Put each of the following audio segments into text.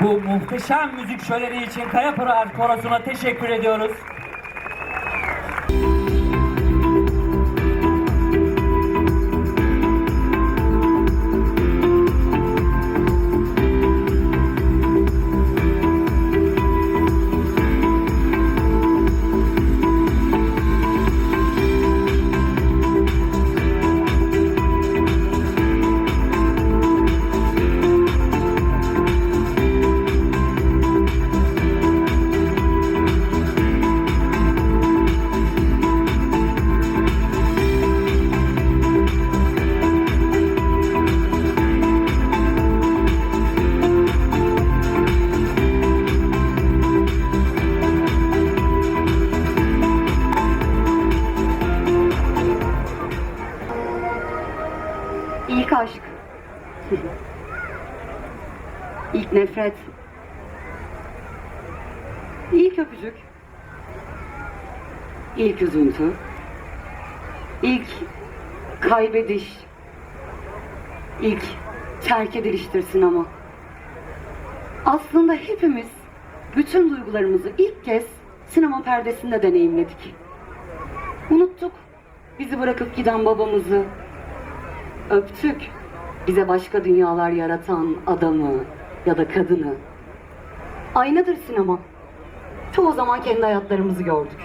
Bu muhteşem müzik şöleri için Kayapınar Korosu'na teşekkür ediyoruz. Kaybediş. İlk terk ediliştir sinema. Aslında hepimiz bütün duygularımızı ilk kez sinema perdesinde deneyimledik. Unuttuk bizi bırakıp giden babamızı, öptük. Bize başka dünyalar yaratan adamı ya da kadını. Aynadır sinema. Çoğu zaman kendi hayatlarımızı gördük.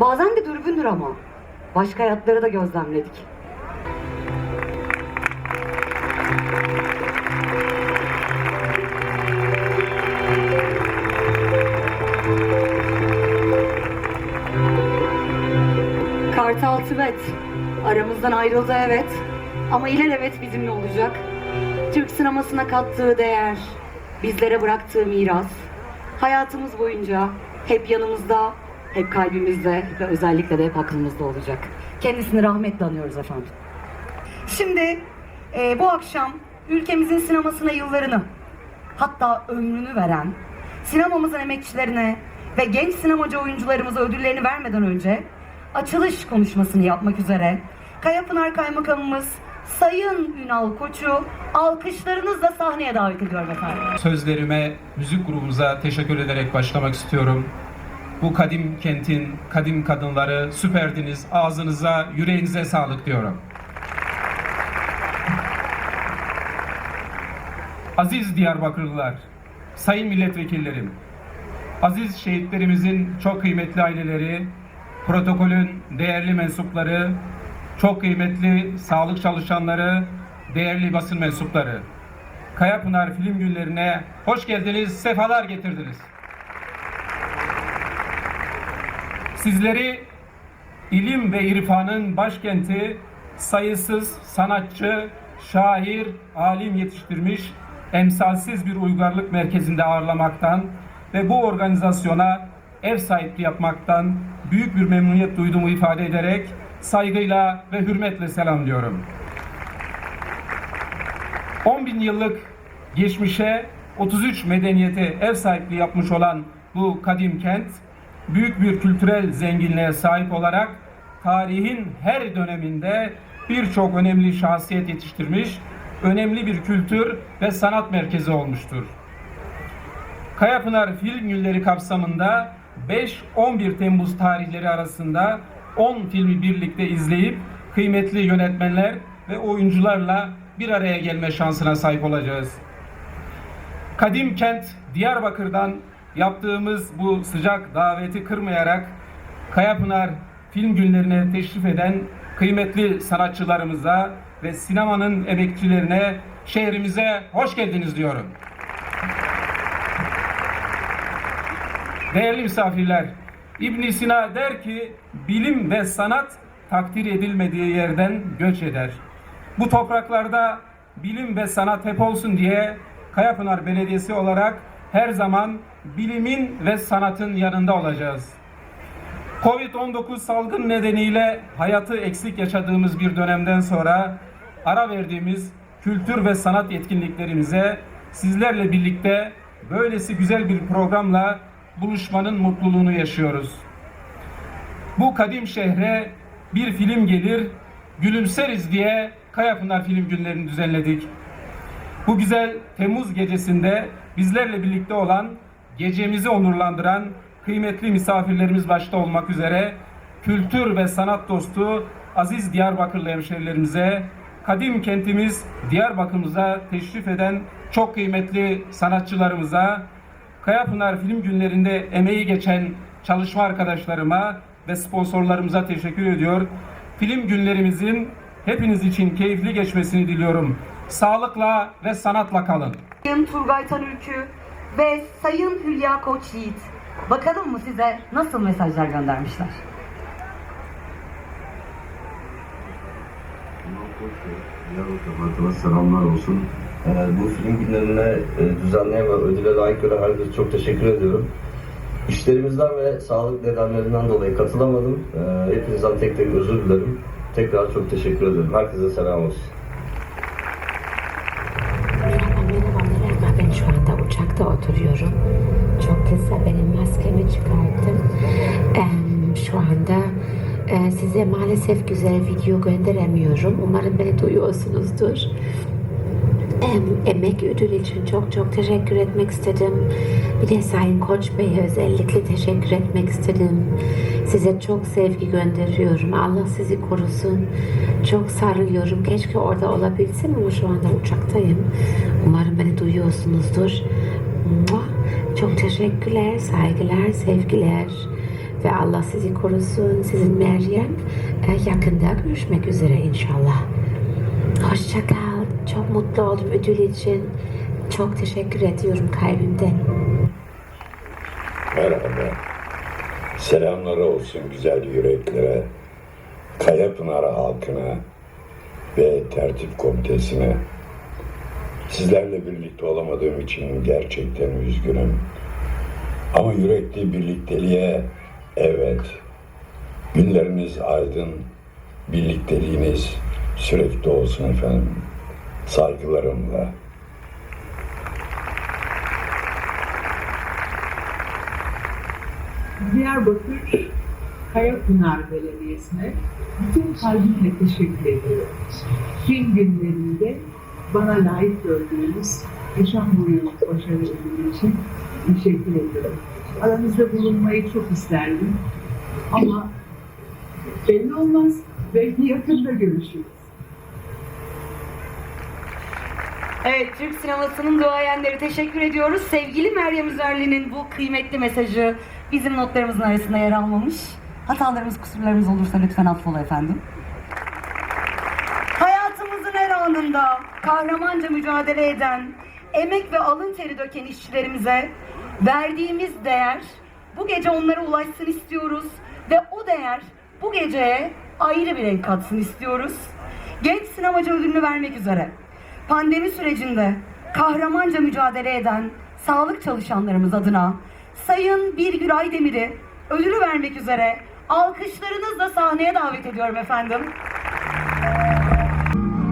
Bazen de dürbündür ama. Başka hayatları da gözlemledik. Kartal Tibet. Aramızdan ayrıldı evet. Ama ilelebet bizimle olacak. Türk sinemasına kattığı değer, bizlere bıraktığı miras, hayatımız boyunca hep yanımızda, hep kalbimizde ve özellikle de hep aklımızda olacak. Kendisini rahmetle anıyoruz efendim. Şimdi e, bu akşam ülkemizin sinemasına yıllarını, hatta ömrünü veren, sinemamızın emekçilerine ve genç sinemacı oyuncularımıza ödüllerini vermeden önce açılış konuşmasını yapmak üzere Kayapınar Kaymakamımız Sayın Ünal Koç'u alkışlarınızla sahneye davet ediyorum efendim. Sözlerime, müzik grubumuza teşekkür ederek başlamak istiyorum. Bu kadim kentin kadim kadınları süperdiniz. Ağzınıza, yüreğinize sağlık diyorum. Aziz Diyarbakırlılar, sayın milletvekillerim, aziz şehitlerimizin çok kıymetli aileleri, protokolün değerli mensupları, çok kıymetli sağlık çalışanları, değerli basın mensupları. Kayapınar Film Günlerine hoş geldiniz, sefalar getirdiniz. Sizleri ilim ve irfanın başkenti, sayısız sanatçı, şair, alim yetiştirmiş, emsalsiz bir uygarlık merkezinde ağırlamaktan ve bu organizasyona ev sahipliği yapmaktan büyük bir memnuniyet duyduğumu ifade ederek saygıyla ve hürmetle selamlıyorum. 10 bin yıllık geçmişe 33 medeniyete ev sahipliği yapmış olan bu kadim kent büyük bir kültürel zenginliğe sahip olarak tarihin her döneminde birçok önemli şahsiyet yetiştirmiş, önemli bir kültür ve sanat merkezi olmuştur. Kayapınar Film Günleri kapsamında 5-11 Temmuz tarihleri arasında 10 filmi birlikte izleyip kıymetli yönetmenler ve oyuncularla bir araya gelme şansına sahip olacağız. Kadim kent Diyarbakır'dan yaptığımız bu sıcak daveti kırmayarak Kayapınar Film Günlerine teşrif eden kıymetli sanatçılarımıza ve sinemanın emekçilerine şehrimize hoş geldiniz diyorum. Değerli misafirler, İbn Sina der ki bilim ve sanat takdir edilmediği yerden göç eder. Bu topraklarda bilim ve sanat hep olsun diye Kayapınar Belediyesi olarak her zaman bilimin ve sanatın yanında olacağız. Covid-19 salgın nedeniyle hayatı eksik yaşadığımız bir dönemden sonra ara verdiğimiz kültür ve sanat etkinliklerimize sizlerle birlikte böylesi güzel bir programla buluşmanın mutluluğunu yaşıyoruz. Bu kadim şehre bir film gelir, gülümseriz diye Kayapınar Film Günlerini düzenledik. Bu güzel Temmuz gecesinde bizlerle birlikte olan, gecemizi onurlandıran kıymetli misafirlerimiz başta olmak üzere kültür ve sanat dostu aziz Diyarbakırlı hemşerilerimize, kadim kentimiz Diyarbakır'ımıza teşrif eden çok kıymetli sanatçılarımıza, Kayapınar Film Günlerinde emeği geçen çalışma arkadaşlarıma ve sponsorlarımıza teşekkür ediyor. Film günlerimizin hepiniz için keyifli geçmesini diliyorum. Sağlıkla ve sanatla kalın. Sayın Turgay Tanülkü ve Sayın Hülya Koç Yiğit. Bakalım mı size nasıl mesajlar göndermişler? Selamlar olsun. Ee, bu film günlerine e, düzenleyen ve ödüle layık gören herkese çok teşekkür ediyorum. İşlerimizden ve sağlık nedenlerinden dolayı katılamadım. Ee, hepinizden tek tek özür dilerim. Tekrar çok teşekkür ediyorum. Herkese selam olsun. Merhaba, merhaba. Ben şu uçakta oturuyorum. Çok kısa benim maskemi çıkarttım. Em, şu anda e, size maalesef güzel video gönderemiyorum. Umarım beni duyuyorsunuzdur. Em, emek ödül için çok çok teşekkür etmek istedim. Bir de Sayın Koç Bey'e özellikle teşekkür etmek istedim. Size çok sevgi gönderiyorum. Allah sizi korusun. Çok sarılıyorum. Keşke orada olabilsem ama şu anda uçaktayım. Umarım beni duyuyorsunuzdur. Çok teşekkürler, saygılar, sevgiler. Ve Allah sizi korusun. Sizin Meryem e, yakında görüşmek üzere inşallah. Hoşça kal. Çok mutlu oldum ödül için. Çok teşekkür ediyorum kalbimden. Merhaba. Selamları olsun güzel yüreklere, Kayapınar halkına ve tertip komitesine. Sizlerle birlikte olamadığım için gerçekten üzgünüm. Ama yürekli birlikteliğe evet. Günleriniz aydın, birlikteliğiniz sürekli olsun efendim. Saygılarımla. Diyarbakır Kayapınar Belediyesi'ne bütün kalbimle teşekkür ediyorum. Film günlerinde bana layık gördüğünüz yaşam boyu başarı için teşekkür ediyorum. Aranızda bulunmayı çok isterdim ama belli olmaz. Belki yakında görüşürüz. Evet, Türk sinemasının duayenleri teşekkür ediyoruz. Sevgili Meryem Üzerli'nin bu kıymetli mesajı bizim notlarımızın arasında yer almamış. Hatalarımız, kusurlarımız olursa lütfen affola efendim. Hayatımızın her anında kahramanca mücadele eden, emek ve alın teri döken işçilerimize verdiğimiz değer bu gece onlara ulaşsın istiyoruz ve o değer bu geceye ayrı bir renk katsın istiyoruz. Genç sinemacı ödülünü vermek üzere pandemi sürecinde kahramanca mücadele eden sağlık çalışanlarımız adına Sayın Birgül Aydemir'i ödülü vermek üzere alkışlarınızla sahneye davet ediyorum efendim.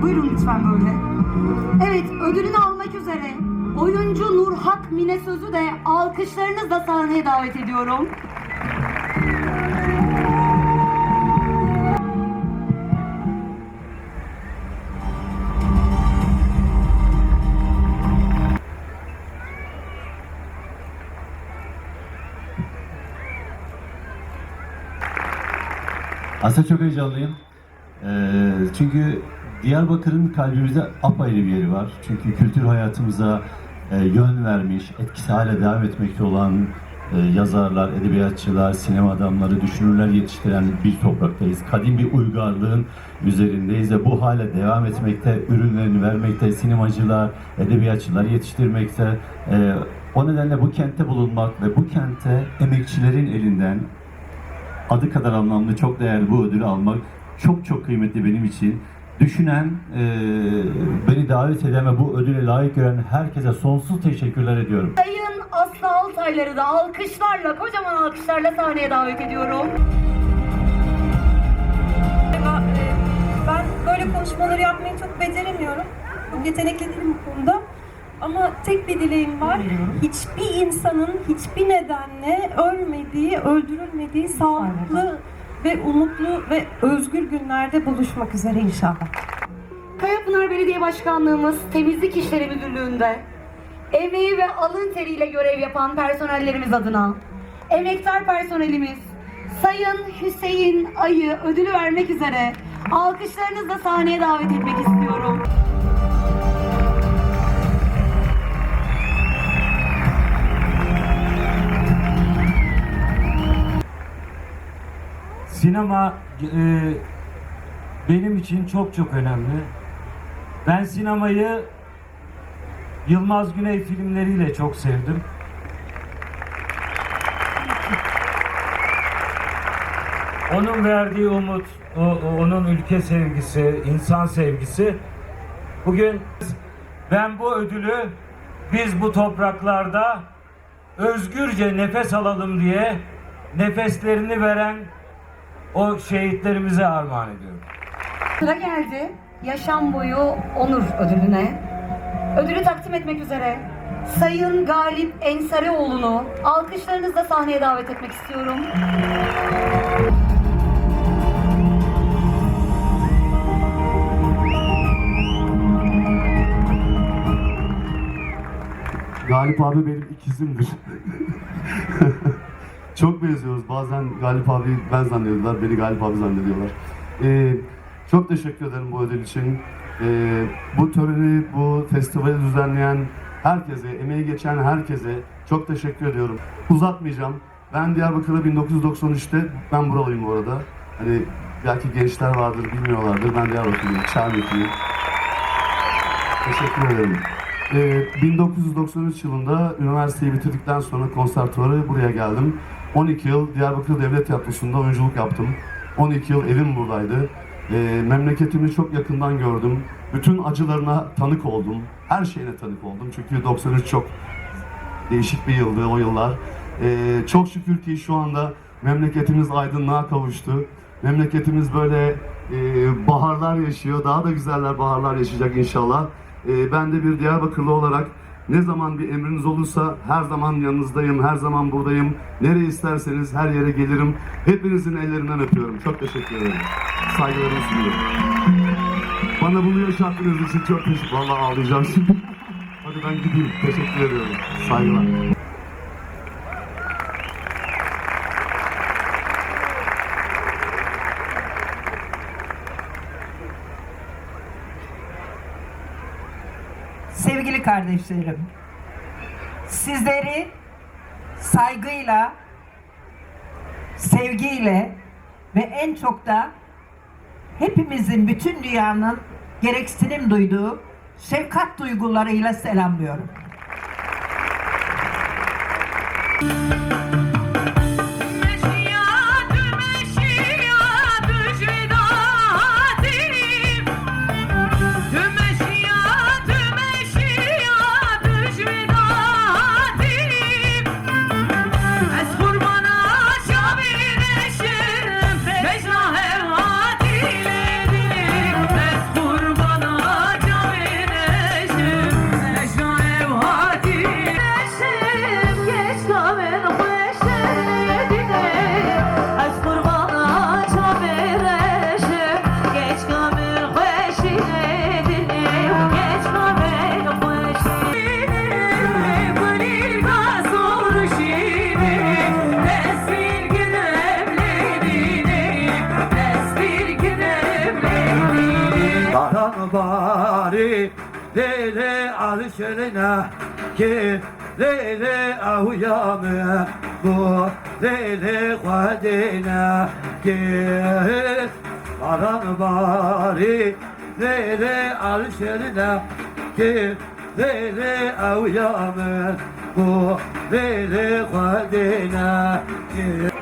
Buyurun lütfen böyle. Evet ödülünü almak üzere oyuncu Nurhak Mine Söz'ü de alkışlarınızla sahneye davet ediyorum. Aslında çok heyecanlıyım. Ee, çünkü Diyarbakır'ın kalbimizde apayrı bir yeri var. Çünkü kültür hayatımıza e, yön vermiş, etkisi hala devam etmekte olan e, yazarlar, edebiyatçılar, sinema adamları, düşünürler yetiştiren bir topraktayız. Kadim bir uygarlığın üzerindeyiz ve bu hala devam etmekte, ürünlerini vermekte, sinemacılar, edebiyatçılar yetiştirmekte. E, o nedenle bu kentte bulunmak ve bu kente emekçilerin elinden adı kadar anlamlı, çok değerli bu ödülü almak çok çok kıymetli benim için. Düşünen, e, beni davet eden ve bu ödüle layık gören herkese sonsuz teşekkürler ediyorum. Sayın Aslı Altaylar'ı da alkışlarla, kocaman alkışlarla sahneye davet ediyorum. E, Ben böyle konuşmaları yapmayı çok beceremiyorum. Çok yetenekli değilim bu konuda. Ama tek bir dileğim var. Hiçbir insanın hiçbir nedenle ölmediği, öldürülmediği sağlıklı ve umutlu ve özgür günlerde buluşmak üzere inşallah. Kayapınar Belediye Başkanlığımız Temizlik İşleri Müdürlüğü'nde emeği ve alın teriyle görev yapan personellerimiz adına emektar personelimiz Sayın Hüseyin Ay'ı ödülü vermek üzere alkışlarınızla sahneye davet etmek istiyorum. Sinema e, benim için çok çok önemli. Ben sinemayı Yılmaz Güney filmleriyle çok sevdim. Onun verdiği umut, o- o- onun ülke sevgisi, insan sevgisi. Bugün ben bu ödülü biz bu topraklarda özgürce nefes alalım diye nefeslerini veren o şehitlerimize armağan ediyorum. Sıra geldi yaşam boyu onur ödülüne. Ödülü takdim etmek üzere Sayın Galip Ensarioğlu'nu alkışlarınızla sahneye davet etmek istiyorum. Galip abi benim ikizimdir. çok benziyoruz. Bazen Galip abi ben zannediyorlar, beni Galip abi zannediyorlar. Ee, çok teşekkür ederim bu ödül için. Ee, bu töreni, bu festivali düzenleyen herkese, emeği geçen herkese çok teşekkür ediyorum. Uzatmayacağım. Ben Diyarbakır'da 1993'te, ben buralıyım bu arada. Hani belki gençler vardır, bilmiyorlardır. Ben Diyarbakırlıyım, Çarmıhtlıyım. Teşekkür ederim. Ee, 1993 yılında üniversiteyi bitirdikten sonra konservatuvarı buraya geldim. 12 yıl Diyarbakır Devlet Tiyatrosu'nda oyunculuk yaptım. 12 yıl evim buradaydı. Ee, memleketimi çok yakından gördüm. Bütün acılarına tanık oldum. Her şeyine tanık oldum. Çünkü 93 çok değişik bir yıldı o yıllar. Ee, çok şükür ki şu anda memleketimiz aydınlığa kavuştu. Memleketimiz böyle e, baharlar yaşıyor. Daha da güzeller baharlar yaşayacak inşallah. Ee, ben de bir Diyarbakırlı olarak ne zaman bir emriniz olursa her zaman yanınızdayım, her zaman buradayım. Nereye isterseniz her yere gelirim. Hepinizin ellerinden öpüyorum. Çok teşekkür ederim. Saygılarımı sunuyorum. Bana bunu yaşattığınız için çok teşekkür Vallahi ağlayacağım şimdi. Hadi ben gideyim. Teşekkür ediyorum. Saygılar. Sevgili kardeşlerim, sizleri saygıyla, sevgiyle ve en çok da hepimizin, bütün dünyanın gereksinim duyduğu şefkat duygularıyla selamlıyorum. Baran bari Lele alışırına ki Lele ahuyanı bu Lele kadine ki Baran bari Lele alışırına ki Lele ahuyanı bu Lele kadine ki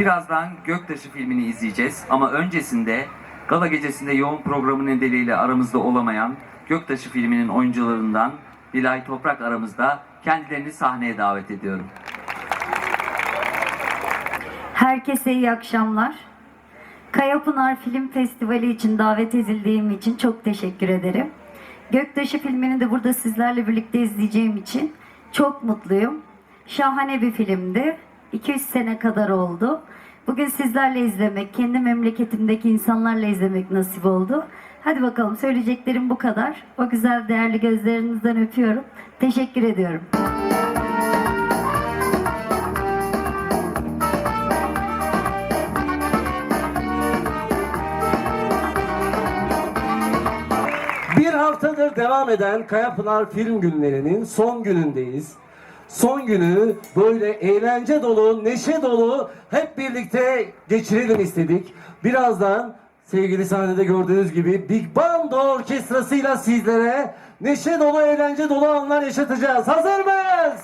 Birazdan Göktaşı filmini izleyeceğiz ama öncesinde gala gecesinde yoğun programı nedeniyle aramızda olamayan Göktaşı filminin oyuncularından Nilay Toprak aramızda kendilerini sahneye davet ediyorum. Herkese iyi akşamlar. Kayapınar Film Festivali için davet edildiğim için çok teşekkür ederim. Göktaşı filmini de burada sizlerle birlikte izleyeceğim için çok mutluyum. Şahane bir filmdi. 200 sene kadar oldu. Bugün sizlerle izlemek, kendi memleketimdeki insanlarla izlemek nasip oldu. Hadi bakalım söyleyeceklerim bu kadar. O güzel değerli gözlerinizden öpüyorum. Teşekkür ediyorum. Bir haftadır devam eden Kayapınar Film Günleri'nin son günündeyiz. Son günü böyle eğlence dolu, neşe dolu hep birlikte geçirelim istedik. Birazdan sevgili sahnede gördüğünüz gibi Big Band orkestrasıyla sizlere neşe dolu, eğlence dolu anlar yaşatacağız. Hazır mıyız?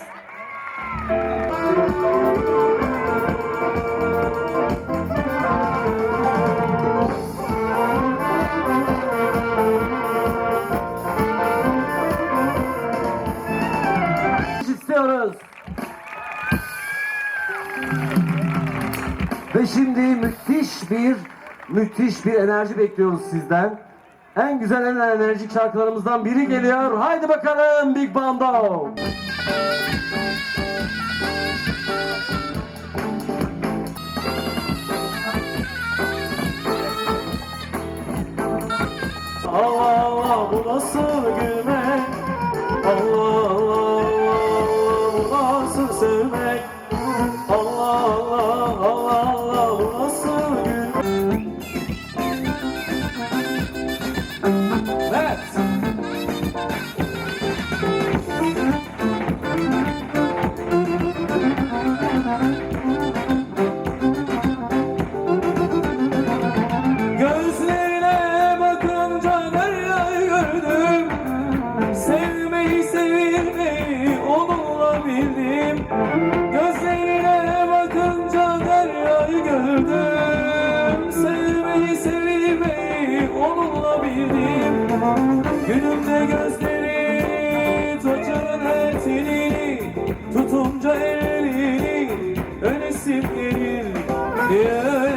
Bir müthiş bir enerji bekliyoruz sizden. En güzel en enerjik şarkılarımızdan biri geliyor. Haydi bakalım Big Bando. Allah Allah bu nasıl gülmek? Bildim. Gözlerine bakınca deryayı gördüm. Sevmeyi sevilmeyi onunla bildim. Günümde gözleri taçanın her telini Tutunca elini ölesim gelir Ölesim